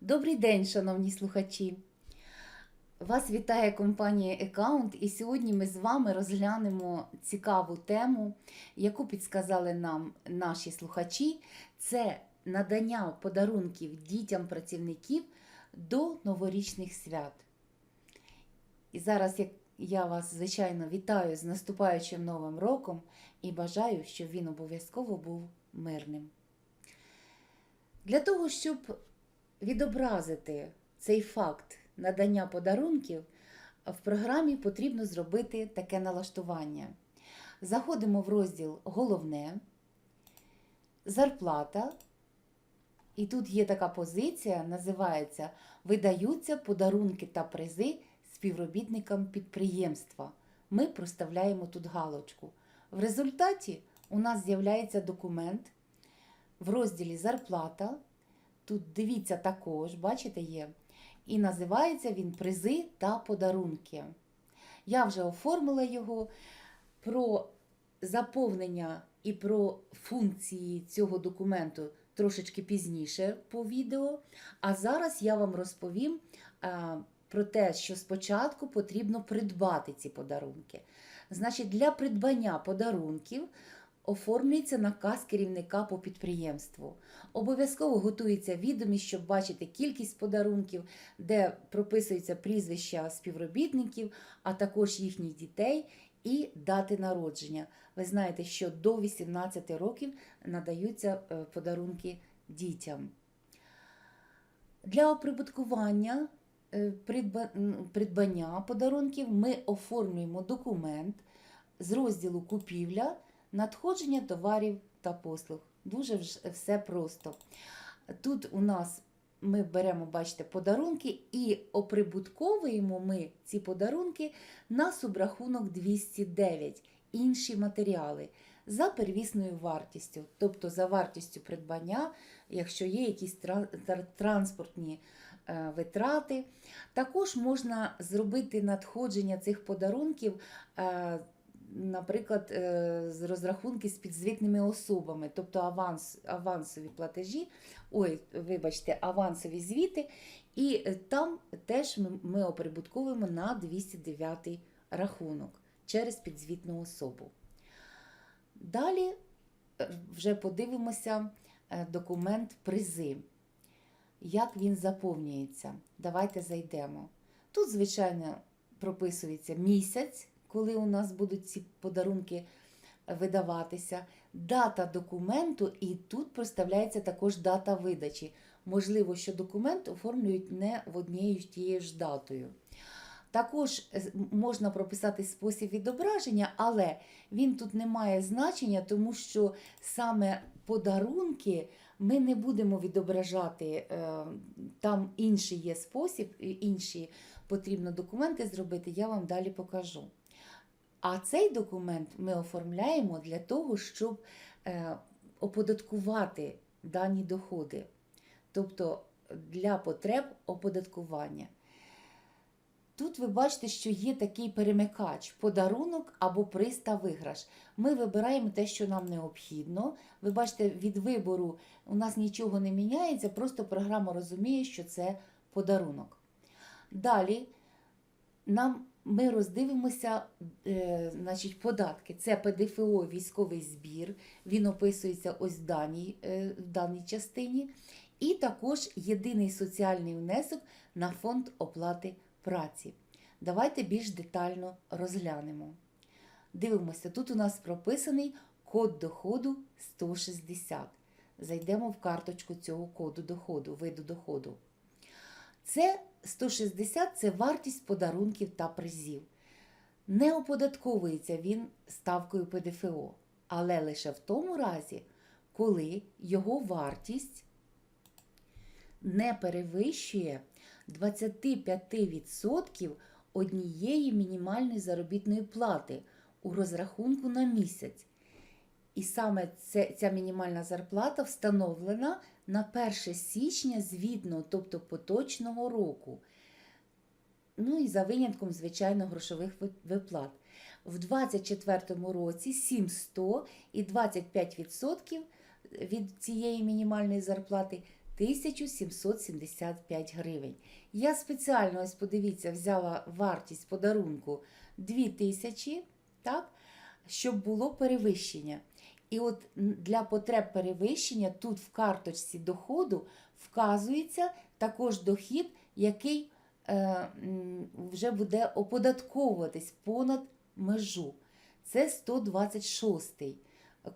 Добрий день, шановні слухачі! Вас вітає компанія Account, і сьогодні ми з вами розглянемо цікаву тему, яку підсказали нам наші слухачі. Це надання подарунків дітям працівників до новорічних свят. І зараз я вас, звичайно, вітаю з наступаючим новим роком і бажаю, щоб він обов'язково був мирним. Для того, щоб відобразити цей факт надання подарунків, в програмі потрібно зробити таке налаштування. Заходимо в розділ Головне, зарплата. І тут є така позиція, називається Видаються подарунки та призи співробітникам підприємства. Ми проставляємо тут галочку. В результаті у нас з'являється документ в розділі Зарплата. Тут дивіться також, бачите, є. І називається він Призи та подарунки. Я вже оформила його про заповнення і про функції цього документу трошечки пізніше по відео. А зараз я вам розповім про те, що спочатку потрібно придбати ці подарунки. Значить, для придбання подарунків оформлюється наказ керівника по підприємству. Обов'язково готується відомість, щоб бачити кількість подарунків, де прописуються прізвища співробітників, а також їхніх дітей і дати народження. Ви знаєте, що до 18 років надаються е, подарунки дітям. Для оприбуткування е, придбання подарунків ми оформлюємо документ з розділу Купівля, надходження товарів та послуг. Дуже все просто. Тут у нас ми беремо, бачите, подарунки і оприбутковуємо ми ці подарунки на субрахунок 209, інші матеріали за первісною вартістю, тобто за вартістю придбання, якщо є якісь транспортні е, витрати. Також можна зробити надходження цих подарунків. Наприклад, е, розрахунки з підзвітними особами, тобто аванс, авансові платежі, ой, вибачте, авансові звіти, і е, там теж ми, оприбутковуємо на 209 рахунок через підзвітну особу. Далі е, вже подивимося документ призи, як він заповнюється. Давайте зайдемо. Тут, звичайно, прописується місяць, коли у нас будуть ці подарунки видаватися, дата документу, і тут проставляється також дата видачі. Можливо, що документ оформлюють не в однією тією ж датою. Також е, можна прописати спосіб відображення, але він тут не має значення, тому що саме подарунки ми не будемо відображати. е, Там інший є спосіб, інші потрібно документи зробити, я вам далі покажу. А цей документ ми оформляємо для того, щоб е, оподаткувати дані доходи, тобто для потреб оподаткування. Тут ви бачите, що є такий перемикач подарунок або приз виграш. Ми вибираємо те, що нам необхідно. Ви бачите, від вибору у нас нічого не міняється, просто програма розуміє, що це подарунок. Далі нам ми роздивимося е, значить, податки. Це ПДФО військовий збір, він описується ось в даній, е, в даній частині. І також єдиний соціальний внесок на фонд оплати праці. Давайте більш детально розглянемо. Дивимося, тут у нас прописаний код доходу 160. Зайдемо в карточку цього коду доходу, виду доходу. Це 160 це вартість подарунків та призів. Не оподатковується він ставкою ПДФО, але лише в тому разі, коли його вартість не перевищує 25% однієї мінімальної заробітної плати у розрахунку на місяць. І саме ця мінімальна зарплата встановлена на 1 січня звітного, тобто поточного року. Ну і за винятком, звичайно, грошових виплат. В 2024 році 700 і 25% від цієї мінімальної зарплати 1775 гривень. Я спеціально, ось подивіться, взяла вартість подарунку 2000, так, щоб було перевищення. І от для потреб перевищення тут в карточці доходу вказується також дохід, який е, вже буде оподатковуватись понад межу. Це 126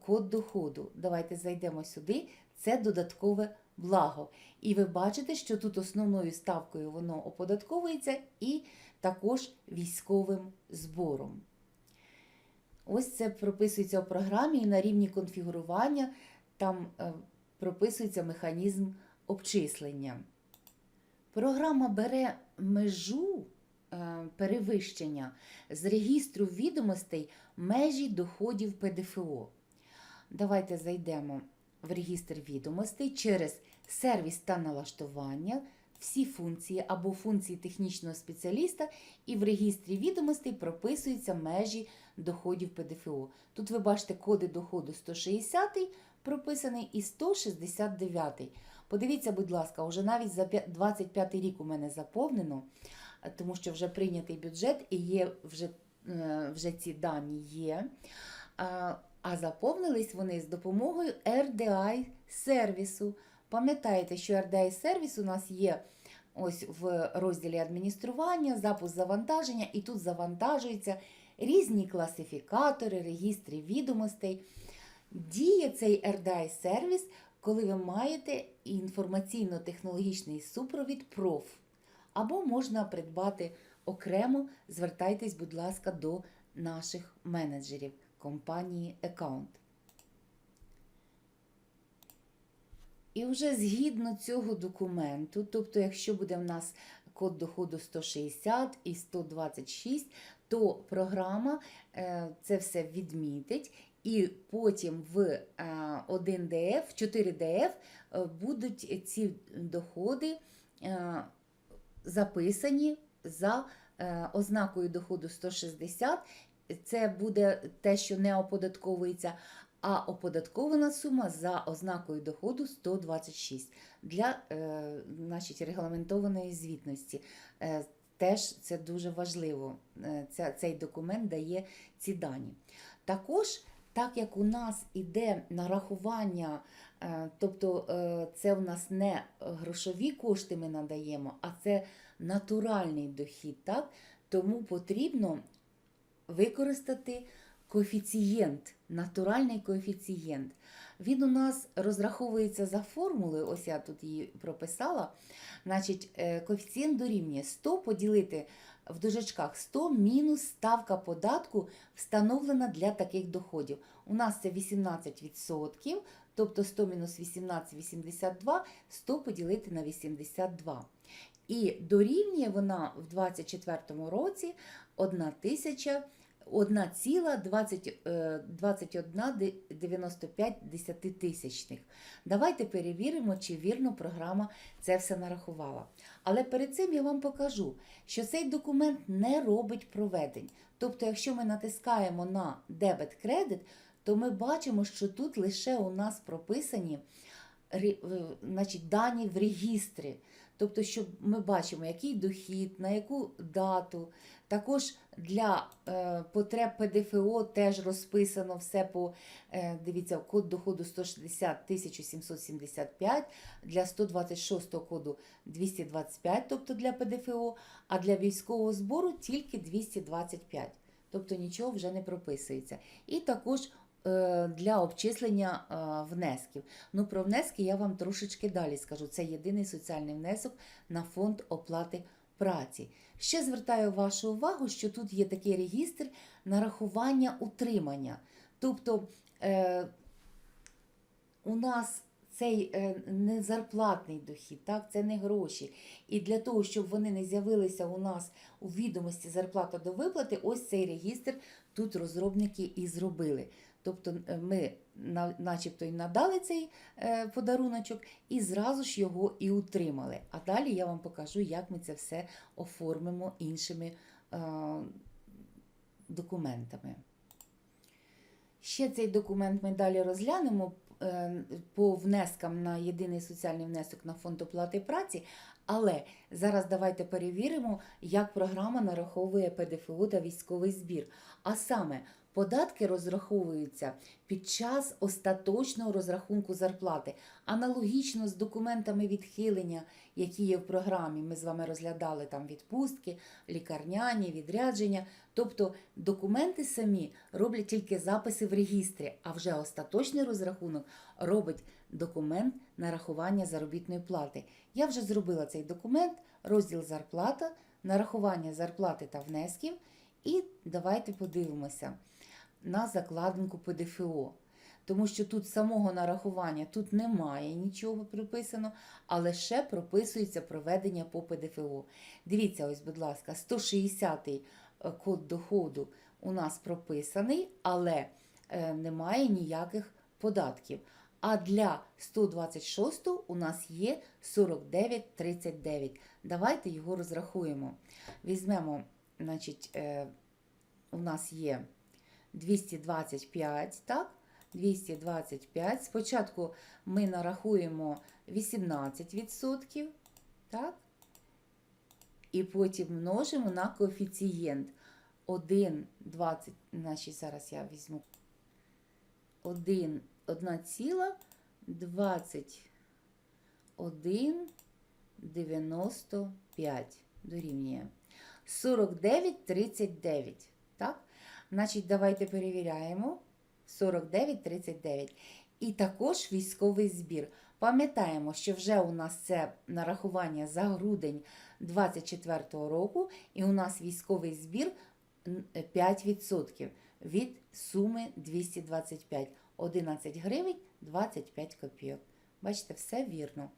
код доходу. Давайте зайдемо сюди. Це додаткове благо. І ви бачите, що тут основною ставкою воно оподатковується і також військовим збором. Ось це прописується в програмі і на рівні конфігурування там е, прописується механізм обчислення. Програма бере межу е, перевищення з регістру відомостей межі доходів ПДФО. Давайте зайдемо в регістр відомостей через сервіс та налаштування, всі функції або функції технічного спеціаліста, і в регістрі відомостей прописуються межі доходів ПДФО. Тут ви бачите коди доходу 160 прописаний і 169. Подивіться, будь ласка, уже навіть за п'я- 25 рік у мене заповнено, е, тому що вже прийнятий бюджет і є вже, е, вже ці дані є. А, а заповнились вони з допомогою RDI сервісу. Пам'ятаєте, що RDI сервіс у нас є ось в розділі адміністрування, запуск завантаження, і тут завантажуються різні класифікатори, регістри відомостей. Діє цей RDI сервіс, коли ви маєте інформаційно-технологічний супровід проф. Або можна придбати окремо, звертайтесь, будь ласка, до наших менеджерів компанії Account. І вже згідно цього документу, тобто, якщо буде в нас код доходу 160 і 126, то програма е, це все відмітить, і потім в е, 1DF, в 4DF е, будуть ці доходи е, записані за е, ознакою доходу 160. Це буде те, що не оподатковується, а оподаткована сума за ознакою доходу 126 для значить, регламентованої звітності. Теж це дуже важливо. Е, ця, цей документ дає ці дані. Також, так як у нас іде нарахування, е, тобто е, це у нас не грошові кошти ми надаємо, а це натуральний дохід, так? тому потрібно використати коефіцієнт, натуральний коефіцієнт. Він у нас розраховується за формулою, ось я тут її прописала. Значить, е, коефіцієнт дорівнює 100 поділити в дужечках 100 мінус ставка податку встановлена для таких доходів. У нас це 18%, тобто 100 мінус 18 – 82, 100 поділити на 82. І дорівнює вона в 2024 році 1 тисяча 1,2195 десятитисячних. Давайте перевіримо, чи вірно програма це все нарахувала. Але перед цим я вам покажу, що цей документ не робить проведень. Тобто, якщо ми натискаємо на дебет-кредит, то ми бачимо, що тут лише у нас прописані е, значить, дані в регістрі. Тобто, щоб ми бачимо, який дохід, на яку дату. Також для е, потреб ПДФО теж розписано все по, е, дивіться, код доходу 160 1775, для 126 коду 225, тобто для ПДФО, а для військового збору тільки 225. Тобто нічого вже не прописується. І також е, для обчислення е, внесків. Ну, про внески я вам трошечки далі скажу. Це єдиний соціальний внесок на фонд оплати праці. Ще звертаю вашу увагу, що тут є такий регістр нарахування утримання. Тобто е, у нас цей е, не зарплатний дохід, так, це не гроші. І для того, щоб вони не з'явилися у нас у відомості зарплата до виплати, ось цей регістр тут розробники і зробили. Тобто е, ми начебто й надали цей е, подаруночок і зразу ж його і утримали. А далі я вам покажу, як ми це все оформимо іншими е, документами. Ще цей документ ми далі розглянемо. по внескам на єдиний соціальний внесок на фонд оплати праці. Але зараз давайте перевіримо, як програма нараховує ПДФО та військовий збір. А саме, податки розраховуються під час остаточного розрахунку зарплати, аналогічно з документами відхилення, які є в програмі. Ми з вами розглядали там відпустки, лікарняні, відрядження. Тобто документи самі роблять тільки записи в регістрі, а вже остаточний розрахунок робить документ нарахування заробітної плати. Я вже зробила цей документ, розділ зарплата, нарахування зарплати та внесків. І давайте подивимося на закладинку ПДФО. Тому що тут самого нарахування тут немає нічого приписано, а лише прописується проведення по ПДФО. Дивіться, ось, будь ласка, 160-й е, код доходу у нас прописаний, але е, немає ніяких податків. А для 126 у нас є 49,39. Давайте його розрахуємо. Візьмемо, значить, е, у нас є 225, так? 225. Спочатку ми нарахуємо 18%, так? І потім множимо на коефіцієнт 1,20, значить зараз я візьму 1, 1,2195 дорівнює 49,39, так? Значить, давайте перевіряємо. 49,39. І також військовий збір. Пам'ятаємо, що вже у нас це нарахування за грудень 2024 року, і у нас військовий збір 5% від суми 225. 11 гривень 25 копійок. Бачите, все вірно.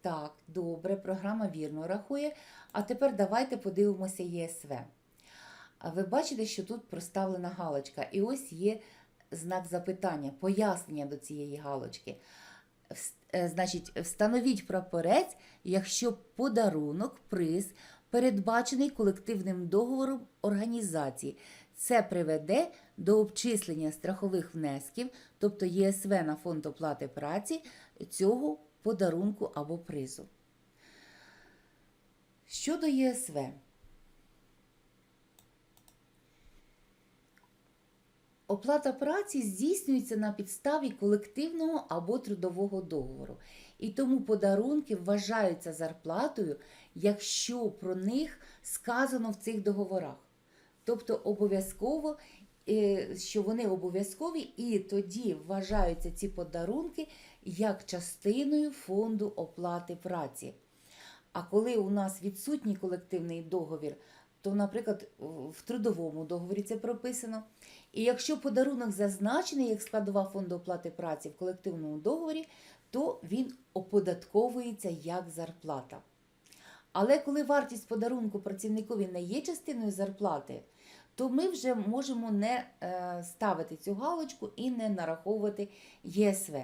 Так, добре, програма вірно рахує. А тепер давайте подивимося ЄСВ. А ви бачите, що тут проставлена галочка, і ось є знак запитання, пояснення до цієї галочки. Е, Значить, встановіть прапорець, якщо подарунок, приз передбачений колективним договором організації. Це приведе до обчислення страхових внесків, тобто ЄСВ на фонд оплати праці цього подарунку або призу. Щодо ЄСВ. Оплата праці здійснюється на підставі колективного або трудового договору, і тому подарунки вважаються зарплатою, якщо про них сказано в цих договорах. Тобто обов'язково, е, що вони обов'язкові, і тоді вважаються ці подарунки як частиною фонду оплати праці. А коли у нас відсутній колективний договір, то, наприклад, в трудовому договорі це прописано. І якщо подарунок зазначений як складова фонду оплати праці в колективному договорі, то він оподатковується як зарплата. Але коли вартість подарунку працівникові не є частиною зарплати, то ми вже можемо не е, ставити цю галочку і не нараховувати ЄСВ.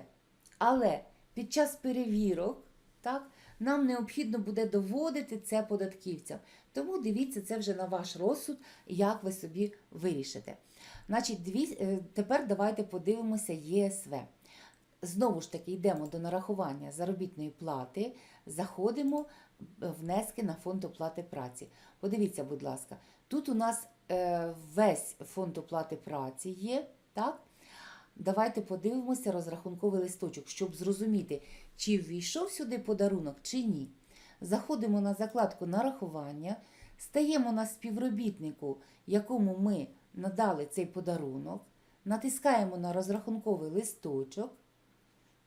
Але під час перевірок так, нам необхідно буде доводити це податківцям. Тому дивіться це вже на ваш розсуд, як ви собі вирішите. Значить, дві, е, тепер давайте подивимося ЄСВ. Знову ж таки, йдемо до нарахування заробітної плати, заходимо внески на фонд оплати праці. Подивіться, будь ласка, тут у нас е, весь фонд оплати праці є, так? Давайте подивимося розрахунковий листочок, щоб зрозуміти, чи ввійшов сюди подарунок, чи ні. Заходимо на закладку нарахування, стаємо на співробітнику, якому ми надали цей подарунок, натискаємо на розрахунковий листочок.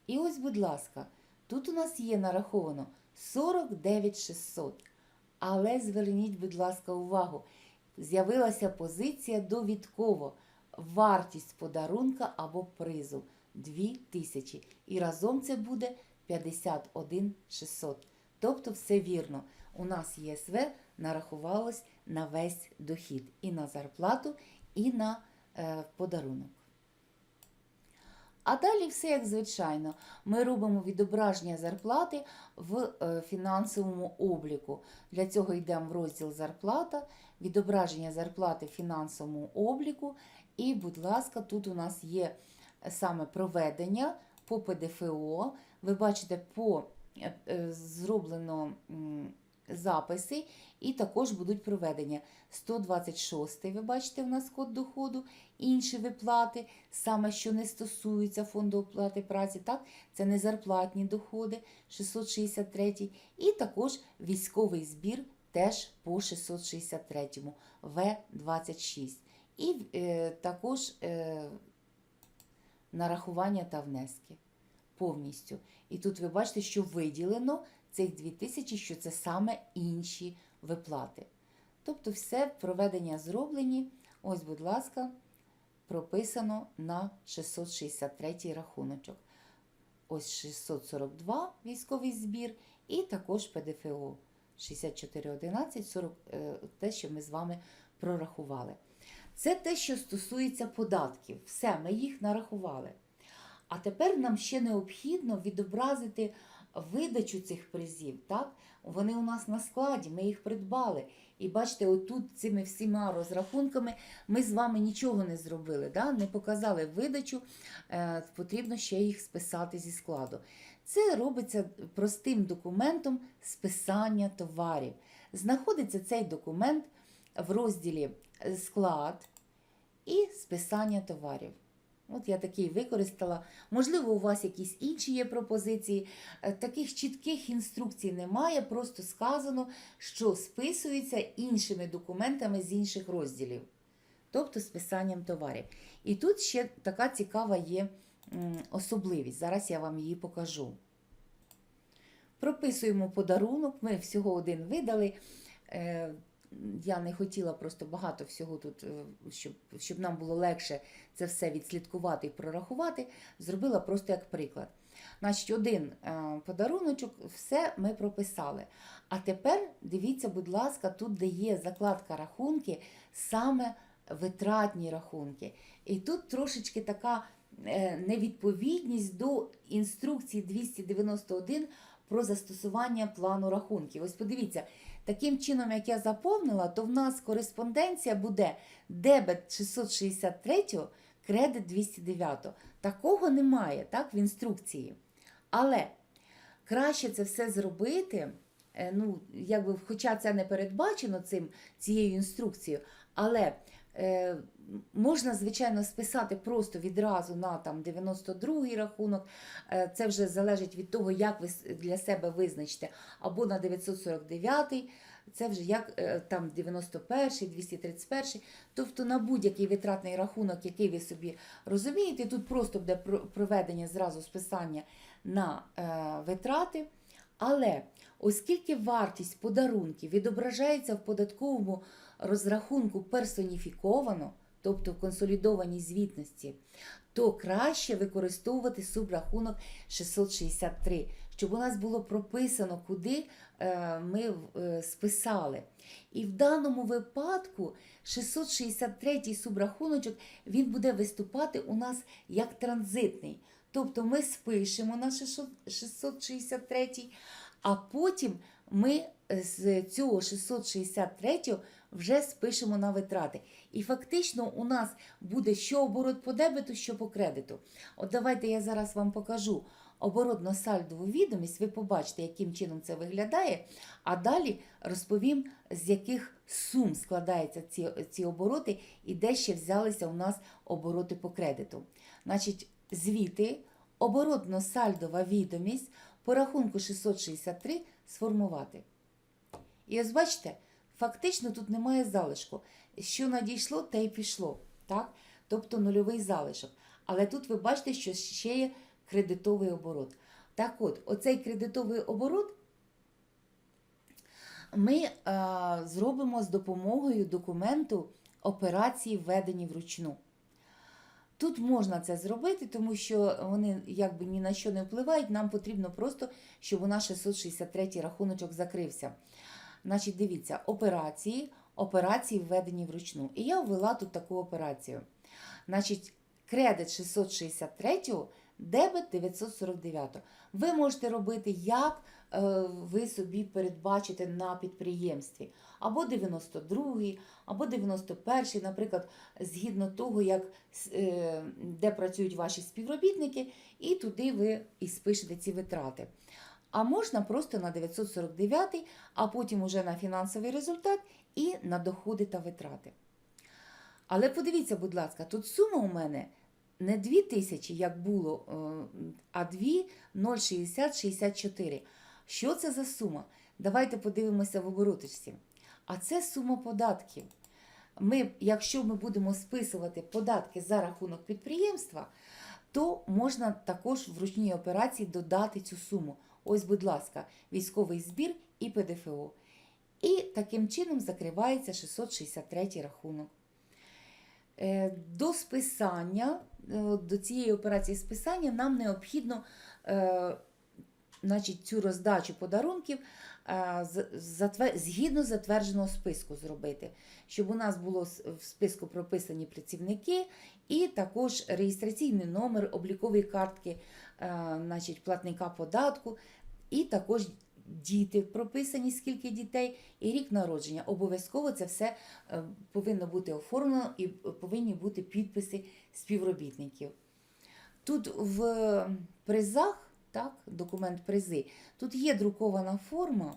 І ось, будь ласка, тут у нас є нараховано 49 600. Але зверніть, будь ласка, увагу, з'явилася позиція довідково. Вартість подарунка або призу 2000. І разом це буде 51 600. Тобто все вірно. У нас ЄСВ нарахувалось на весь дохід. І на зарплату, і на е, подарунок. А далі все як звичайно. Ми робимо відображення зарплати в е, фінансовому обліку. Для цього йдемо в розділ зарплата, відображення зарплати в фінансовому обліку. І, будь ласка, тут у нас є саме проведення по ПДФО. Ви бачите, по е, е, зроблено записи, і також будуть проведення. 126 ви бачите, у нас код доходу, інші виплати, саме що не стосуються фонду оплати праці, так? це не зарплатні доходи, 663 і також військовий збір теж по 663 В26. І е, також е, нарахування та внески повністю. І тут ви бачите, що виділено цих 2000, що це саме інші виплати. Тобто все проведення зроблені. Ось, будь ласка, прописано на 663 рахуночок. Ось 642 військовий збір і також ПДФО 6411, 40, е, те, що ми з вами прорахували. Це те, що стосується податків. Все, ми їх нарахували. А тепер нам ще необхідно відобразити видачу цих призів. Так? Вони у нас на складі, ми їх придбали. І бачите, отут цими всіма розрахунками ми з вами нічого не зробили, да? не показали видачу, е, потрібно ще їх списати зі складу. Це робиться простим документом списання товарів. Знаходиться цей документ в розділі склад і списання товарів. От я такий використала. Можливо, у вас якісь інші є пропозиції. Е, Таких чітких інструкцій немає, просто сказано, що списується іншими документами з інших розділів, тобто списанням товарів. І тут ще така цікава є особливість. Зараз я вам її покажу. Прописуємо подарунок, ми всього один видали. Я не хотіла просто багато всього тут, е, щоб, щоб нам було легше це все відслідкувати і прорахувати. Зробила просто як приклад. Значить, один е, подаруночок, все ми прописали. А тепер дивіться, будь ласка, тут де є закладка рахунки, саме витратні рахунки. І тут трошечки така е, невідповідність до інструкції 291 про застосування плану рахунків. Ось подивіться, таким чином, як я заповнила, то в нас кореспонденція буде дебет 663, кредит 209. Такого немає так, в інструкції. Але краще це все зробити. е, Ну, якби, хоча це не передбачено цим, цією інструкцією, але можна, звичайно, списати просто відразу на там, 92-й рахунок. Е, це вже залежить від того, як ви для себе визначите, або на 949-й, це вже як е, там 91-й, 231-й. Тобто на будь-який витратний рахунок, який ви собі розумієте, тут просто буде проведення зразу списання на е, витрати. Але оскільки вартість подарунків відображається в податковому розрахунку персоніфіковано, тобто в консолідованій звітності, то краще використовувати субрахунок 663, щоб у нас було прописано, куди е, ми е, списали. І в даному випадку 663 субрахуночок він буде виступати у нас як транзитний. Тобто ми спишемо на 663, а потім ми з цього 663 вже спишемо на витрати. І фактично у нас буде що оборот по дебету, що по кредиту. От давайте я зараз вам покажу оборотно-сальдову відомість, ви побачите, яким чином це виглядає, а далі розповім, з яких сум складаються ці, ці обороти і де ще взялися у нас обороти по кредиту. Значить, звіти, оборотно-сальдова відомість по рахунку 663 сформувати. І ось бачите, фактично тут немає залишку. Що надійшло, те й пішло. Так? Тобто нульовий залишок. Але тут ви бачите, що ще є кредитовий оборот. Так от, оцей кредитовий оборот ми а, зробимо з допомогою документу операції, введені вручну. Тут можна це зробити, тому що вони якби ні на що не впливають. Нам потрібно просто, щоб у нас 663 рахуночок закрився. Значить, дивіться, операції, операції введені вручну. І я ввела тут таку операцію. Значить, кредит 663 Дебет 949. Ви можете робити, як е, ви собі передбачите на підприємстві. Або 92, або 91, наприклад, згідно того, як, е, де працюють ваші співробітники, і туди ви і спишете ці витрати. А можна просто на 949, а потім уже на фінансовий результат і на доходи та витрати. Але подивіться, будь ласка, тут сума у мене не 2 тисячі, як було, е, а 2 060 64. Що це за сума? Давайте подивимося в обороточці. А це сума податків. Ми, якщо ми будемо списувати податки за рахунок підприємства, то можна також в ручній операції додати цю суму. Ось, будь ласка, військовий збір і ПДФО. І таким чином закривається 663 рахунок. Е, До списання, е, до цієї операції списання нам необхідно е, значить, цю роздачу подарунків згідно затвердженого списку зробити, щоб у нас було в списку прописані працівники і також реєстраційний номер, облікові картки значить, платника податку, і також діти прописані, скільки дітей, і рік народження. Обов'язково це все е, повинно бути оформлено і повинні бути підписи співробітників. Тут в призах, так, документ призи, тут є друкована форма.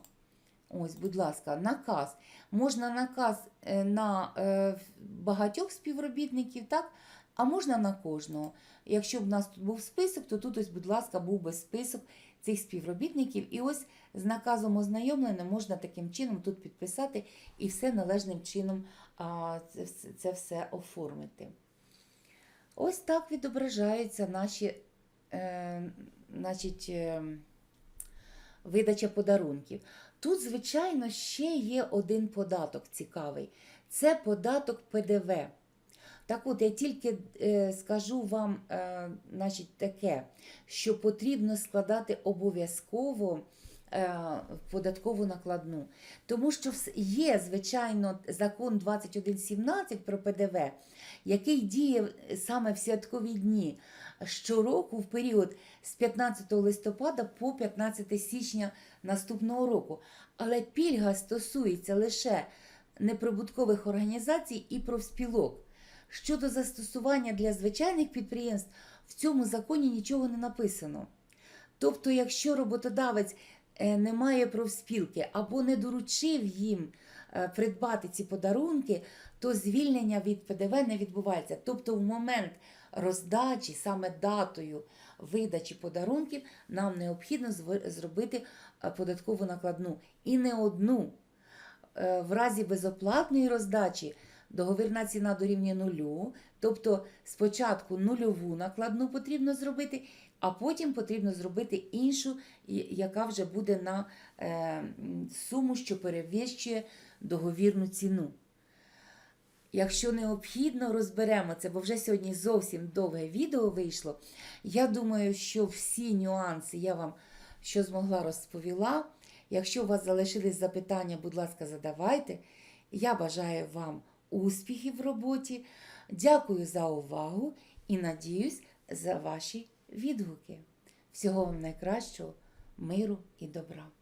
Ось, будь ласка, наказ. Можна наказ е, на е, багатьох співробітників, так, а можна на кожного. Якщо б у нас тут був список, то тут ось, будь ласка, був би список цих співробітників. І ось з наказом ознайомлення можна таким чином тут підписати і все належним чином це все оформити. Ось так відображаються наші е, значить, е, видача подарунків. Тут, звичайно, ще є один податок цікавий. Це податок ПДВ. Так от, я тільки е, скажу вам е, значить, таке, що потрібно складати обов'язково е, податкову накладну. Тому що є, звичайно, закон 2117 про ПДВ, який діє саме в святкові дні щороку в період з 15 листопада по 15 січня наступного року. Але пільга стосується лише неприбуткових організацій і профспілок. Щодо застосування для звичайних підприємств, в цьому законі нічого не написано. Тобто, якщо роботодавець е, не має профспілки або не доручив їм е, придбати ці подарунки, то звільнення від ПДВ не відбувається. Тобто, в момент роздачі, саме датою видачі подарунків, нам необхідно зробити е, податкову накладну. І не одну. В разі безоплатної роздачі договірна ціна дорівнює нулю, тобто спочатку нульову накладну потрібно зробити, а потім потрібно зробити іншу, яка вже буде на е, суму, що перевищує договірну ціну. Якщо необхідно, розберемо це, бо вже сьогодні зовсім довге відео вийшло. Я думаю, що всі нюанси я вам що змогла розповіла. Якщо у вас залишились запитання, будь ласка, задавайте. Я бажаю вам успіхів в роботі. Дякую за увагу і надіюсь за ваші відгуки. Всього вам найкращого, миру і добра.